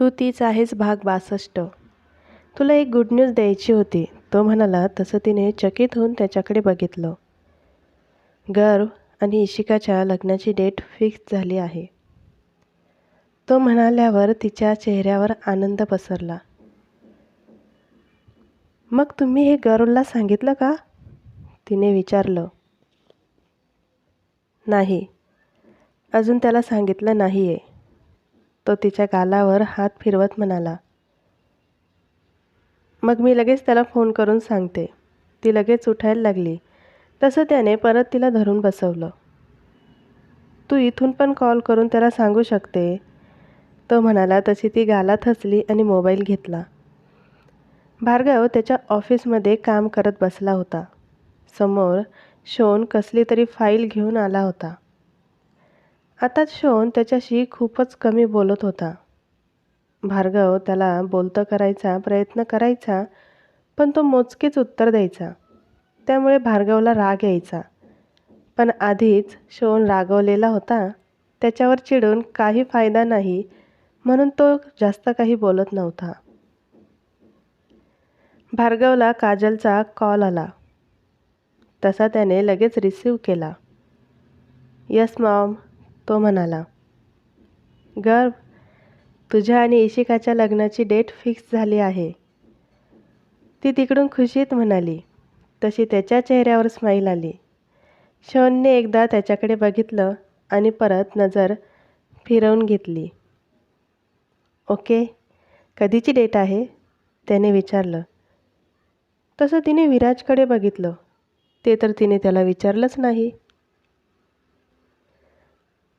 तू तीच आहेस भाग बासष्ट. तुला एक गुड न्यूज द्यायची होती. तो म्हणाला तसं तिने चकित होऊन त्याच्याकडे बघितलं. गर्व आणि इशिकाच्या लग्नाची डेट फिक्स झाली आहे. तो म्हणाल्यावर तिच्या चेहऱ्यावर आनंद पसरला. मग तुम्ही हे गर्वला सांगितलं का? तिने विचारलं. नाही. अजून त्याला सांगितलं नाही आहे तो तिच्या गालावर हात फिरवत म्हणाला मग मी लगेच त्याला फोन करून सांगते. ती लगेच उठायला लागली. तसं त्याने परत तिला धरून बसवलं. तू इथून पण कॉल करून त्याला सांगू शकते? तो म्हणाला तशी ती गालात हसली आणि मोबाईल घेतला. भार्गव त्याच्या ऑफिसमध्ये काम करत बसला होता. समोर शोन कसली तरी फाईल घेऊन आला होता. आता शोन त्याच्याशी खूपच कमी बोलत होता. भार्गव त्याला बोलतं करायचा प्रयत्न करायचा पण तो मोजकेच उत्तर द्यायचा. त्यामुळे भार्गवला राग यायचा. पण आधीच शोन रागवलेला होता त्याच्यावर चिडून काही फायदा नाही म्हणून तो जास्त काही बोलत नव्हता. भार्गवला काजलचा कॉल आला. तसा त्याने लगेच रिसीव केला. Yes mom. तो म्हणाला गर्व तुझ्या आणि इशिकाच्या लग्नाची डेट फिक्स झाली आहे. ती तिकडून खुशीत म्हणाली तशी त्याच्या चेहऱ्यावर स्माईल आली. शोनने एकदा त्याच्याकडे बघितलं आणि परत नजर फिरवून घेतली. ओके कधीची डेट आहे? त्याने विचारलं. तसं तिने विराजकडे बघितलं. ते तर तिने त्याला विचारलंच नाही.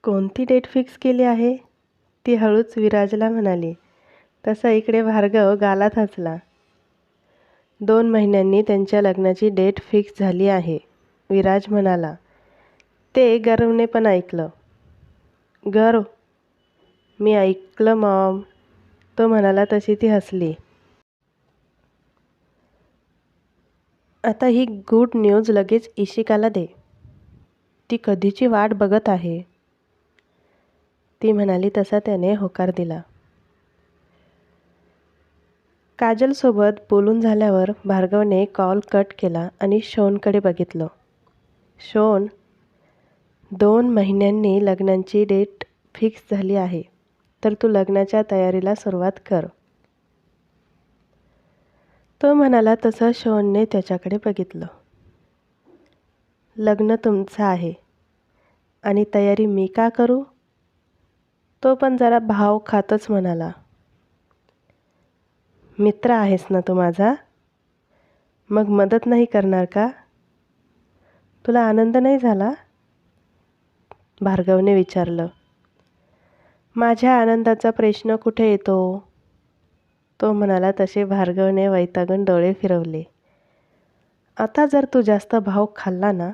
कोणती डेट फिक्स केली आहे? ती हळूच विराजला म्हणाली. तसा इकडे भार्गव गालात हसला. दोन महिन्यांनी त्यांच्या लग्नाची डेट फिक्स झाली आहे. विराज म्हणाला. ते गर्वने पण ऐकलं. गर्व मी ऐकलं मॉम. तो म्हणाला तशी ती हसली. आता ही गुड न्यूज लगेच इशिकाला दे. ती कधीची वाट बघत आहे? ती म्हणाली तसा त्याने होकार दिला. काजलसोबत बोलून झाल्यावर भार्गवने कॉल कट केला आणि शोनकडे बघितलं. शोन दोन महिन्यांनी लग्नांची डेट फिक्स झाली आहे तर तू लग्नाच्या तयारीला सुरुवात कर. तो म्हणाला तसं शोनने त्याच्याकडे बघितलं. लग्न तुमचं आहे आणि तयारी मी का करू? तो पण जरा भाव खातच म्हणाला. मित्र आहेस ना तू माझा? मग मदत नाही करणार का? तुला आनंद नाही झाला? भार्गवने विचारलं. माझ्या आनंदाचा प्रश्न कुठे येतो? तो म्हणाला तसे भार्गवने वैतागून डोळे फिरवले. आता जर तू जास्त भाव खाल्ला ना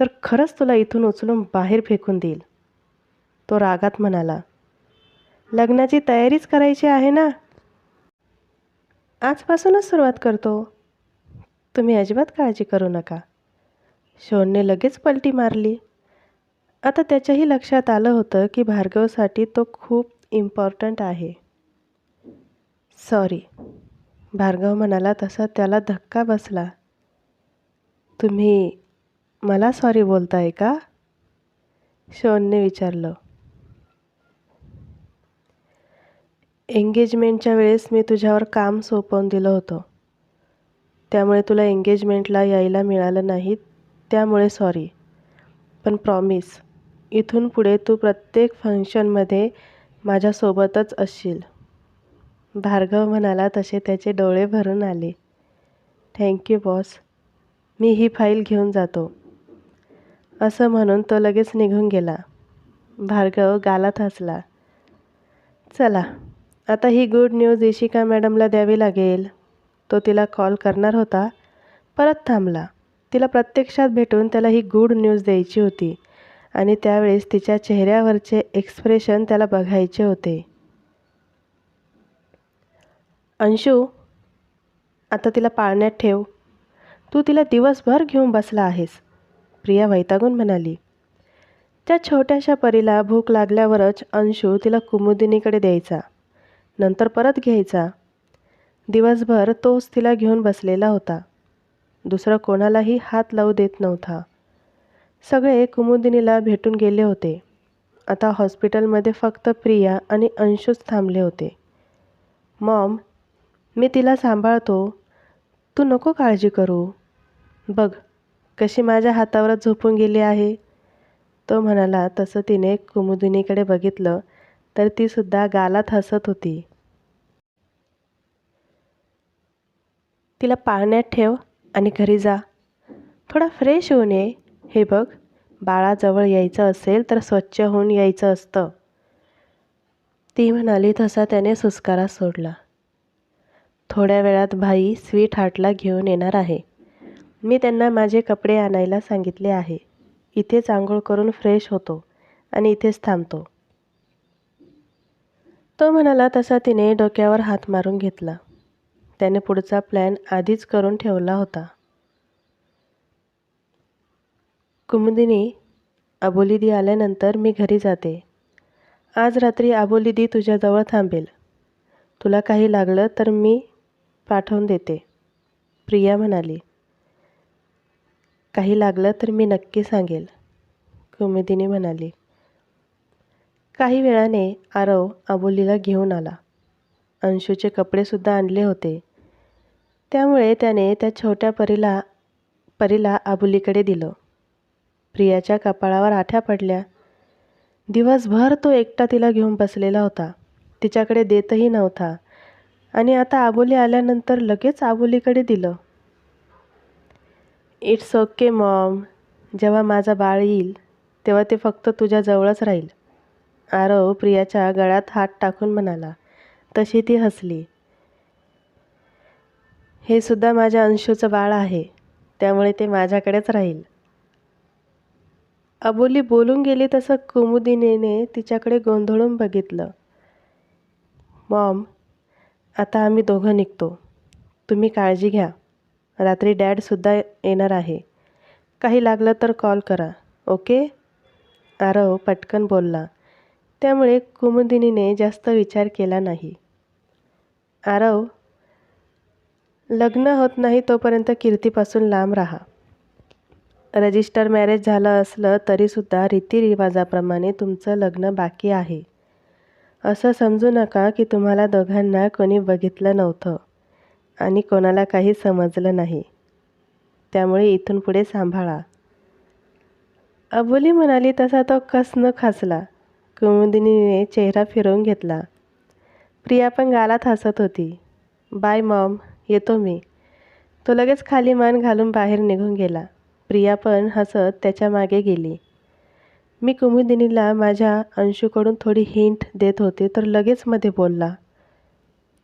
तर खरंच तुला इथून उचलून बाहेर फेकून देईल. तो रागात म्हणाला लग्नाची तयारीच करायची आहे ना? आजपासूनच सुरुवात करतो. तुम्ही अजिबात काळजी करू नका. शोनने लगेच पलटी मारली. आता त्याच्याही लक्षात आलं होतं की भार्गवसाठी तो खूप इम्पॉर्टंट आहे. सॉरी भार्गव म्हणाला तसा त्याला धक्का बसला. तुम्ही मला सॉरी बोलताय का? शोनने विचारलं. एंगेजमेंटच्या वेळेस मी तुझ्यावर काम सोपवून दिलं होतं. त्यामुळे तुला एंगेजमेंटला यायला मिळालं नाही त्यामुळे सॉरी पण प्रॉमिस इथून पुढे तू प्रत्येक फंक्शनमध्ये माझ्यासोबतच असशील. भार्गव म्हणाला तसे त्याचे डोळे भरून आले. थँक्यू बॉस मी ही फाईल घेऊन जातो. असं म्हणून तो लगेच निघून गेला. भार्गव गालात हसला. चला आता ही गुड न्यूज इशिका मॅडमला द्यावी लागेल. तो तिला कॉल करणार होता. परत थांबला. तिला प्रत्यक्षात भेटून त्याला ही गुड न्यूज द्यायची होती आणि त्यावेळेस तिच्या चेहऱ्यावरचे एक्सप्रेशन त्याला बघायचे होते. अंशू आता तिला पाळण्यात ठेव. तू तिला दिवसभर घेऊन बसला आहेस प्रिया वैतागून म्हणाली. त्या छोट्याशा परीला भूक लागल्यावरच अंशू तिला कुमुदिनीकडे द्यायचा. नंतर परत घ्यायचा. दिवसभर तोच तिला घेऊन बसलेला होता. दुसरं कोणालाही हात लावू देत नव्हता. सगळे कुमुदिनीला भेटून गेले होते. आता हॉस्पिटलमध्ये फक्त प्रिया आणि अंशूच थांबले होते. मॉम मी तिला सांभाळतो. तू नको काळजी करू. बघ कशी माझ्या हातावरच झोपून गेली आहे. तो म्हणाला तसं तिने कुमुदिनीकडे बघितलं तर तीसुद्धा गालात हसत होती. तिला पाळण्यात ठेव आणि घरी जा. थोडा फ्रेश होऊन ये. हे बघ बाळाजवळ यायचं असेल तर स्वच्छ होऊन यायचं असतं. ती म्हणाली तसा त्याने सुस्कारा सोडला. थोड्या वेळात भाई स्वीट हार्टला घेऊन येणार आहे. मी त्यांना माझे कपडे आणायला सांगितले आहे. इथेच आंघोळ करून फ्रेश होतो आणि इथेच थांबतो. तो म्हणाला तसा तिने डोक्यावर हात मारून घेतला. त्याने पुढचा प्लॅन आधीच करून ठेवला होता. कुमुदिनी अबोलीदी आल्यानंतर मी घरी जाते. आज रात्री अबोलीदी तुझ्याजवळ थांबेल. तुला काही लागलं तर मी पाठवून देते. प्रिया म्हणाली. काही लागलं तर मी नक्की सांगेल. कुमुदिनी म्हणाली. काही वेळाने आरव आबोलीला घेऊन आला. अंशूचे कपडेसुद्धा आणले होते. त्यामुळे त्याने त्या छोट्या परीला परीला आबुलीकडे दिलं. प्रियाच्या कपाळावर आठ्या पडल्या. दिवसभर तो एकटा तिला घेऊन बसलेला होता. तिच्याकडे देतही नव्हता. आणि आता आबोली आल्यानंतर लगेच आबोलीकडे दिलं. It's okay mom. जेव्हा माझा बाळ येईल तेव्हा ते फक्त तुझ्याजवळच राहील. आरव प्रियाच्या गळ्यात हात टाकून म्हणाला तशी ती हसली. हे सुद्धा माझ्या अंशूचं बाळ आहे त्यामुळे ते माझ्याकडेच राहील. अबोली बोलून गेली तसं कुमुदिनीने तिच्याकडे गोंधळून बघितलं. मॉम आता आम्ही दोघं निघतो. तुम्ही काळजी घ्या. रात्री डॅडसुद्धा येणार आहे. काही लागलं तर कॉल करा ओके? आरव पटकन बोलला. त्यामुळे कुमुदिनीने जास्त विचार केला नाही. आरव लग्न होत नाही तोपर्यंत कीर्तीपासून लांब राहा. रजिस्टर मॅरेज झालं असलं तरीसुद्धा रीतिरिवाजाप्रमाणे तुमचं लग्न बाकी आहे. असं समजू नका की तुम्हाला दोघांना कोणी बघितलं नव्हतं आणि कोणाला काही समजलं नाही. त्यामुळे इथून पुढे सांभाळा. अबोली म्हणाली तसा तो कस न खासला? कुमुदिनीने चेहरा फिरवून घेतला. प्रिया पण गालात हसत होती. बाय मॉम येतो मी. तो लगेच खाली मान घालून बाहेर निघून गेला. प्रिया पण हसत त्याच्यामागे गेली. मी कुमुदिनीला माझ्या अंशूकडून थोडी हिंट देत होते तर लगेच मध्ये बोलला.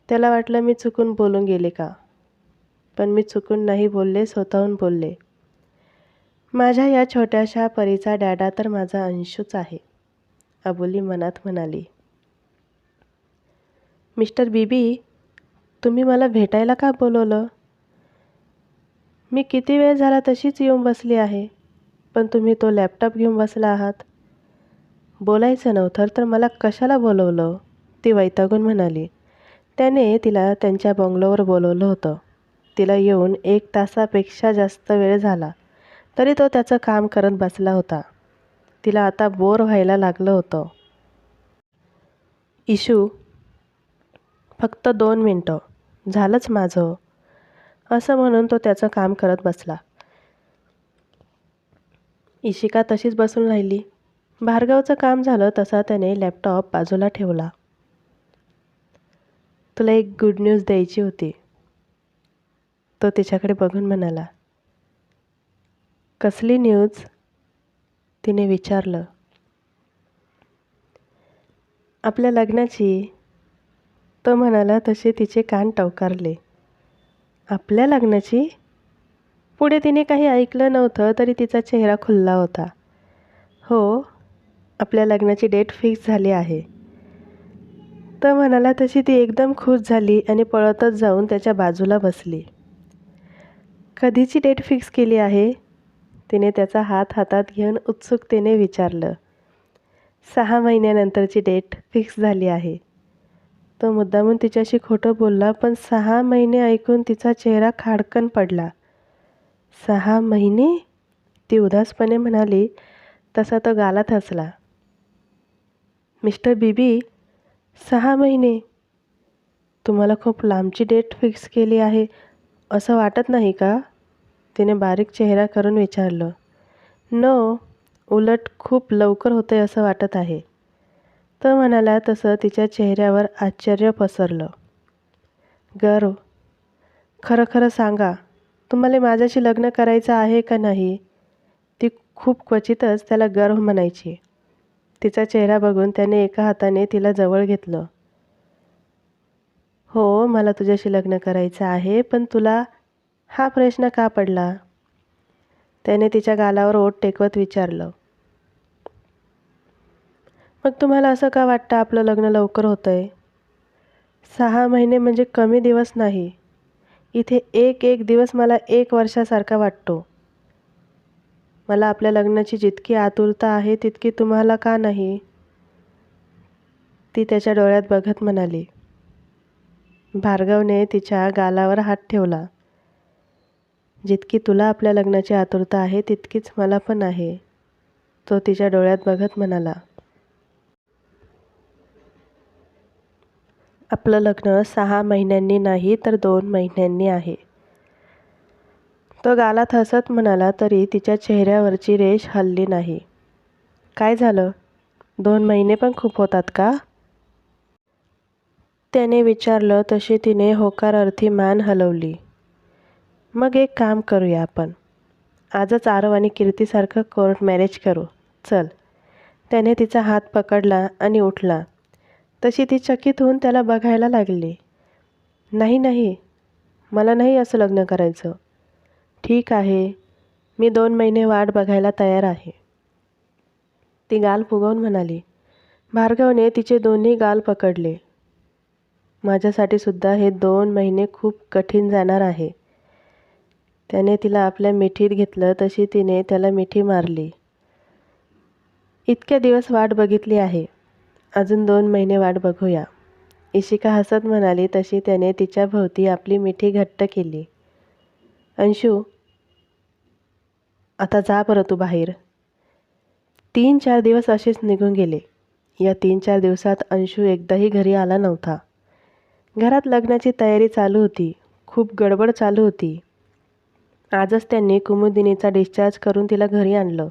त्याला वाटलं मी चुकून बोलून गेले का? पण मी चुकून नाही बोलले स्वतःहून बोलले. माझ्या या छोट्याशा परीचा डॅडा तर माझा अंशूच आहे. अबोली मनात म्हणाली. मिस्टर बीबी तुम्ही मला भेटायला का बोलवलं? मी किती वेळ झाला तशीच येऊन बसली आहे पण तुम्ही तो लॅपटॉप घेऊन बसला आहात. बोलायचं नव्हतं तर मला कशाला बोलवलं? ती वैतागून म्हणाली. त्याने तिला त्यांच्या बंगलोवर बोलवलं होतं. तिला येऊन एक तासापेक्षा जास्त वेळ झाला तरी तो त्याचं काम करत बसला होता. तिला आता बोर व्हायला लागलं होतं. इशू फक्त दोन मिनटं. झालंच माझं. असं म्हणून तो त्याचं काम करत बसला. इशिका तशीच बसून राहिली. भार्गवचं काम झालं तसा त्याने लॅपटॉप बाजूला ठेवला. तुला एक गुड न्यूज द्यायची होती. तो तिच्याकडे बघून म्हणाला. कसली न्यूज? तिने विचारलं आपल्या लग्नाची तो म्हणाला तसे तिचे कान टवकारले. आपल्या लग्नाची? पुढे तिने काही ऐकलं नव्हतं तरी तिचा चेहरा खुल्ला होता. हो आपल्या लग्नाची डेट फिक्स झाली आहे तर म्हणाला तशी ती एकदम खुश झाली आणि पळतच जाऊन त्याच्या बाजूला बसली. कधीची डेट फिक्स केली आहे? तिने त्याचा हात हातात घेऊन उत्सुकतेने विचारलं. सहा महिन्यानंतरची डेट फिक्स झाली आहे. तो मुद्दामून तिच्याशी खोटं बोलला पण सहा महिने ऐकून तिचा चेहरा खाडकन पडला. सहा महिने? ती उदासपणे म्हणाली तसा तो गालात हसला. मिस्टर बीबी सहा महिने? तुम्हाला खूप लांबची डेट फिक्स केली आहे असं वाटत नाही का? तिने बारीक चेहरा करून विचारलं नो उलट खूप लवकर होते असं वाटत आहे. तर म्हणाला तसं तिच्या चेहऱ्यावर आश्चर्य पसरलं. गर्व खरं खरं सांगा तुम्हाला माझ्याशी लग्न करायचं आहे का नाही? ती खूप क्वचितच त्याला गर्व म्हणायची. तिचा चेहरा बघून त्याने एका हाताने तिला जवळ घेतलं. हो मला तुझ्याशी लग्न करायचं आहे पण तुला हा प्रश्न का पडला? त्याने तिच्या गालावर ओठ टेकवत विचारलं. मग तुम्हाला असं का वाटतं आपलं लग्न लवकर होतं आहे सहा महिने म्हणजे कमी दिवस नाही. इथे एक एक दिवस मला एक वर्षासारखा वाटतो. मला आपल्या लग्नाची जितकी आतुरता आहे तितकी तुम्हाला का नाही? ती त्याच्या डोळ्यात बघत म्हणाली. भार्गवने तिच्या गालावर हात ठेवला. जितकी तुला आपल्या लग्नाची आतुरता आहे तितकीच मला पण आहे. तो तिच्या डोळ्यात बघत म्हणाला आपलं लग्न सहा महिन्यांनी नाही तर दोन महिन्यांनी आहे. तो गालात हसत म्हणाला तरी तिच्या चेहऱ्यावरची रेष हलली नाही. काय झालं? दोन महिने पण खूप होतात का? त्याने विचारलं तशी तिने होकार अर्थी मान हलवली. मग एक काम करूया आपण. आजच आरव आणि कीर्तीसारखं कोर्ट मॅरेज करू. चल. त्याने तिचा हात पकडला आणि उठला. तशी ती चकित होऊन त्याला बघायला लागली. नाही नाही. मला नाही असं लग्न करायचं. ठीक आहे. मी दोन महिने वाट बघायला तयार आहे. ती गाल फुगवून म्हणाली. भार्गवने तिचे दोन्ही गाल पकडले. माझ्यासाठी सुद्धा हे दोन महिने खूप कठीण जाणार आहे. त्याने तिला आपल्या मिठीत घेतलं तशी तिने त्याला मिठी मारली. इतक्या दिवस वाट बघितली आहे. अजून दोन महिने वाट बघूया. इशिका हसत म्हणाली तशी त्याने तिच्या भोवती आपली मिठी घट्ट केली. अंशू आता जा बरं तू बाहेर. तीन चार दिवस असेच निघून गेले. या तीन चार दिवसात अंशू एकदाही घरी आला नव्हता. घरात लग्नाची तयारी चालू होती. खूप गडबड चालू होती. आजच त्यांनी कुमुदिनीचा डिस्चार्ज करून तिला घरी आणलं.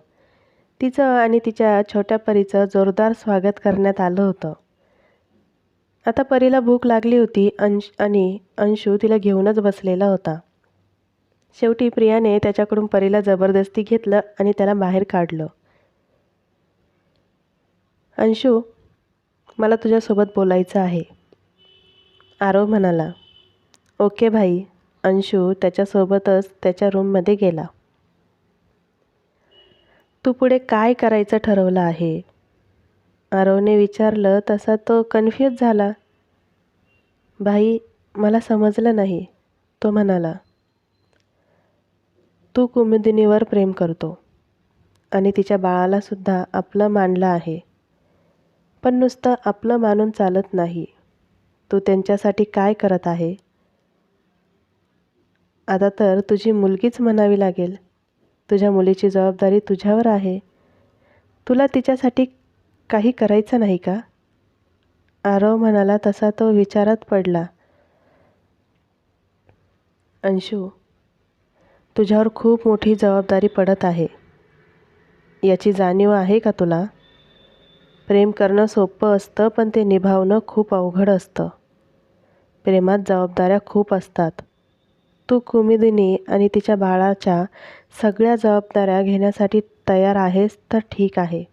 तिचं आणि तिच्या छोट्या परीचं जोरदार स्वागत करण्यात आलं होतं. आता परीला भूक लागली होती अंश आणि अंशू तिला घेऊनच बसलेला होता. शेवटी प्रियाने त्याच्याकडून परीला जबरदस्ती घेतलं आणि त्याला बाहेर काढलं. अंशू मला तुझ्यासोबत बोलायचं आहे. आरव म्हणाला ओके भाई अंशू त्याच्यासोबतच त्याच्या रूममध्ये गेला. तू पुढे काय करायचं ठरवलं आहे? आरवने विचारलं तसा तो कन्फ्यूज झाला. भाई मला समजलं नाही तो म्हणाला. तू कुमुदिनीवर प्रेम करतो आणि तिच्या बाळालासुद्धा आपलं मानलं आहे पण नुसतं आपलं मानून चालत नाही. तू त्यांच्यासाठी काय करत आहे? आता तर तुझी मुलगीच म्हणावी लागेल. तुझ्या मुलीची जबाबदारी तुझ्यावर आहे. तुला तिच्यासाठी काही करायचं नाही का? आरव म्हणाला तसा तो विचारात पडला. अंशू तुझ्यावर खूप मोठी जबाबदारी पडत आहे. याची जाणीव आहे का तुला? प्रेम करणं सोपं असतं पण ते निभावणं खूप अवघड असतं. प्रेमात जबाबदाऱ्या खूप असतात. तू कुमिदिनी आणि तिच्या बाळाच्या सगळ्या जबाबदाऱ्या घेण्यासाठी तयार आहेस तर ठीक आहे.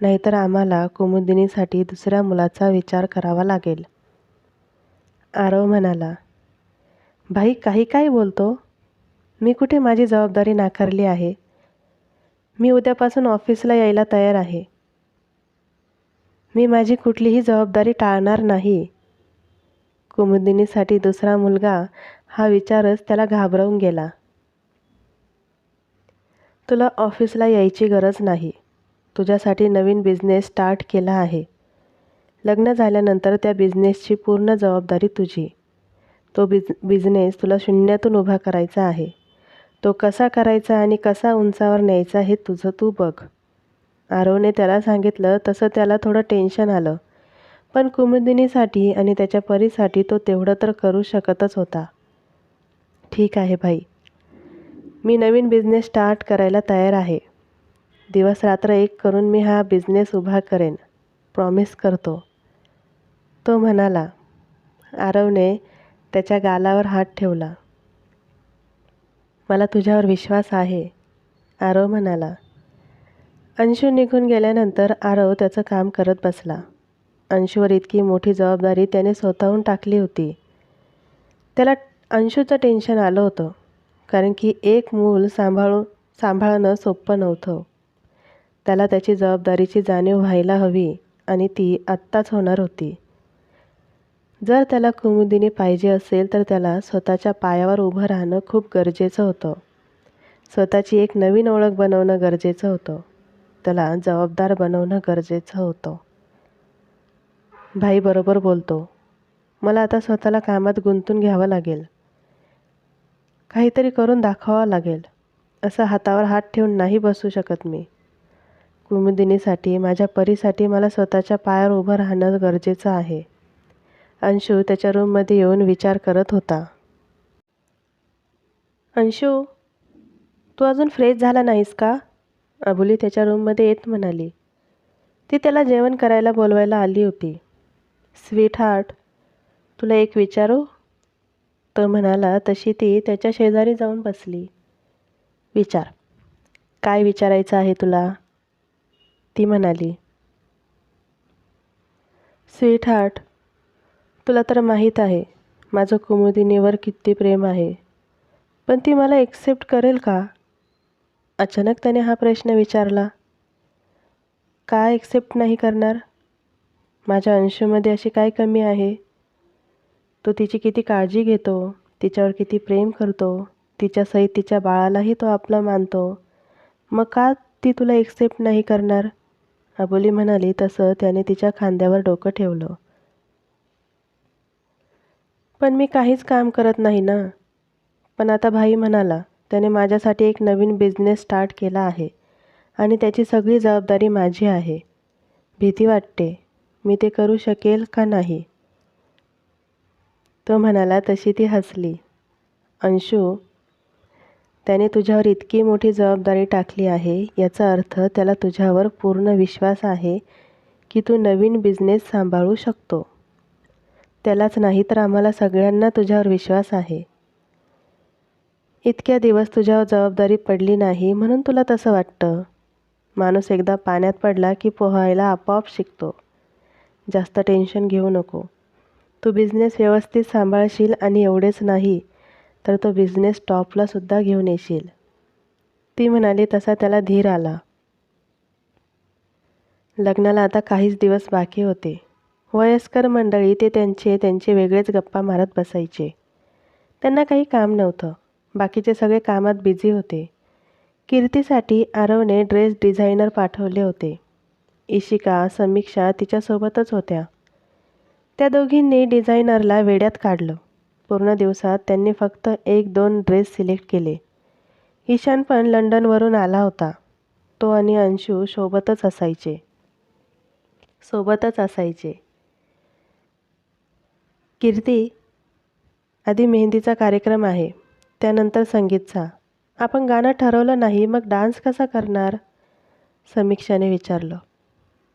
नाहीतर आम्हाला कुमुदिनीसाठी दुसऱ्या मुलाचा विचार करावा लागेल. आरव म्हणाला भाई काही काय बोलतो? मी कुठे माझी जबाबदारी नाकारली आहे? मी उद्यापासून ऑफिसला यायला तयार आहे. मी माझी कुठलीही जबाबदारी टाळणार नाही. कुमुदिनीसाठी दुसरा मुलगा हा विचारच त्याला घाबरवून गेला. तुला ऑफिसला यायची गरज नाही. तुझ्यासाठी नवीन बिझनेस स्टार्ट केला आहे. लग्न झाल्यानंतर त्या बिझनेसची पूर्ण जबाबदारी तुझी. तो बिज बिझनेस तुला शून्यातून उभा करायचा आहे. तो कसा करायचा आणि कसा उंचावर न्यायचा हे तुझं तू बघ. आरवने त्याला सांगितलं तसं त्याला थोडं टेन्शन आलं. पण कुमुदिनीसाठी आणि त्याच्या परीसाठी तो तेवढं तर करू शकतच होता. ठीक आहे भाई. मी नवीन बिझनेस स्टार्ट करायला तयार आहे. दिवस रात्र एक करून मी हा बिझनेस उभा करेन प्रॉमिस करतो. तो म्हणाला आरवने त्याच्या गालावर हात ठेवला. मला तुझ्यावर विश्वास आहे आरव म्हणाला. अंशू निघून गेल्यानंतर आरव त्याचं काम करत बसला. अंशूवर इतकी मोठी जबाबदारी त्याने स्वतःहून टाकली होती. त्याला अंशूचं टेन्शन आलं होतं कारण की एक मूल सांभाळून सांभाळणं सोपं नव्हतं. त्याला त्याची जबाबदारीची जाणीव व्हायला हवी आणि ती आत्ताच होणार होती. जर त्याला कुमुदिनी पाहिजे असेल तर त्याला स्वतःच्या पायावर उभं राहणं खूप गरजेचं होतं. स्वतःची एक नवीन ओळख बनवणं गरजेचं होतं. त्याला जबाबदार बनवणं गरजेचं होतं. भाई बरोबर बोलतो मला आता स्वतःला कामात गुंतून घ्यावं लागेल. काहीतरी करून दाखवावं लागेल. असं हातावर हात ठेवून नाही बसू शकत मी. कुमुदिनीसाठी माझ्या परीसाठी मला स्वतःच्या पायावर उभं राहणं गरजेचं आहे. अंशू त्याच्या रूममध्ये येऊन विचार करत होता. अंशू तू अजून फ्रेश झाला नाहीस का? अबुली त्याच्या रूममध्ये येत म्हणाली. ती त्याला जेवण करायला बोलवायला आली होती. स्वीट हार्ट तुला एक विचारू? तो म्हणाला तशी ती त्याच्या शेजारी जाऊन बसली. विचार. काय विचारायचं आहे तुला? ती म्हणाली. स्वीट हार्ट तुला तर माहीत आहे माझं कुमुदिनीवर किती प्रेम आहे पण ती मला एक्सेप्ट करेल का? अचानक त्याने हा प्रश्न विचारला. का एक्सेप्ट नाही करणार? माझ्या अंशूमध्ये अशी काय कमी आहे? तो तिची किती काळजी घेतो तिच्यावर किती प्रेम करतो तिच्यासहित तिच्या बाळालाही तो आपला मानतो. मग का ती तुला एक्सेप्ट नाही करणार? अबोली म्हणाली तसं त्याने तिच्या खांद्यावर डोकं ठेवलं. पण मी काहीच काम करत नाही ना. पण आता भाई म्हणाला त्याने माझ्यासाठी एक नवीन बिझनेस स्टार्ट केला आहे आणि त्याची सगळी जबाबदारी माझी आहे. भीती वाटते मी ते करू शकेल का नाही? तो म्हणाला तशी ती हसली. अंशू त्याने तुझ्यावर इतकी मोठी जबाबदारी टाकली आहे याचा अर्थ त्याला तुझ्यावर पूर्ण विश्वास आहे की तू नवीन बिझनेस सांभाळू शकतो. त्यालाच नाही तर आम्हाला सगळ्यांना तुझ्यावर विश्वास आहे. इतक्या दिवस तुझ्यावर जबाबदारी पडली नाही म्हणून तुला तसं वाटतं? माणूस एकदा पाण्यात पडला की पोहायला आपोआप शिकतो. जास्त टेन्शन घेऊ नको. तू बिझनेस व्यवस्थित सांभाळशील आणि एवढेच नाही तर तो बिझनेस टॉपलासुद्धा घेऊन येशील. ती म्हणाली तसा त्याला धीर आला. लग्नाला आता काहीच दिवस बाकी होते. वयस्कर मंडळी ते त्यांचे त्यांचे वेगळेच गप्पा मारत बसायचे. त्यांना काही काम नव्हतं. बाकीचे सगळे कामात बिझी होते. कीर्तीसाठी आरवने ड्रेस डिझायनर पाठवले होते. इशिका समीक्षा तिच्यासोबतच होत्या. त्या दोघींनी डिझायनरला वेड्यात काढलं. पूर्ण दिवसात त्यांनी फक्त एक दोन ड्रेस सिलेक्ट केले. ईशान पण लंडनवरून आला होता. तो आणि अंशू सोबतच असायचे. सोबतच असायचे. कीर्ती आधी मेहंदीचा कार्यक्रम आहे. त्यानंतर संगीतचा. आपण गाणं ठरवलं नाही मग डान्स कसा करणार? समीक्षाने विचारलं.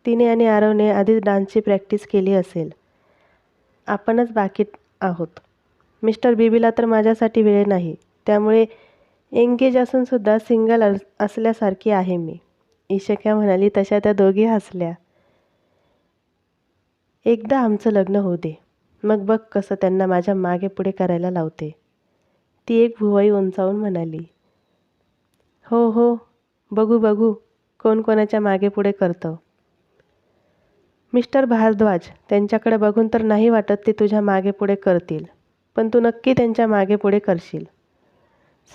तिने आणि आरवने आधीच डान्सची प्रॅक्टिस केली असेल. आपणच बाकी आहोत. मिस्टर बीबीला तर माझ्यासाठी वेळ नाही. त्यामुळे एंगेज असूनसुद्धा सिंगल असल्यासारखी आहे मी. ईशक्या म्हणाली तशा त्या दोघी हसल्या. एकदा आमचं लग्न होऊ दे. मग बघ कसं त्यांना माझ्या मागे पुढे करायला लावते. ती एक भुवाई उंचावून म्हणाली. हो हो. बघू बघू. कोण कोणाच्या मागे पुढे करतं. मिस्टर भारद्वाज त्यांच्याकडे बघून तर नाही वाटत ते तुझ्या मागे पुढे करतील पण तू नक्की त्यांच्या मागे पुढे करशील.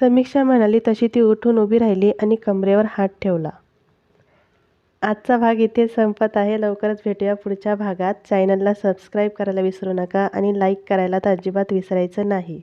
समीक्षा म्हणाली तशी ती उठून उभी राहिली आणि कमरेवर हात ठेवला. आजचा भाग इथे संपत आहे. लवकरच भेटूया पुढच्या भागात. चॅनलला सबस्क्राईब करायला विसरू नका आणि लाईक करायला तर अजिबात विसरायचं नाही.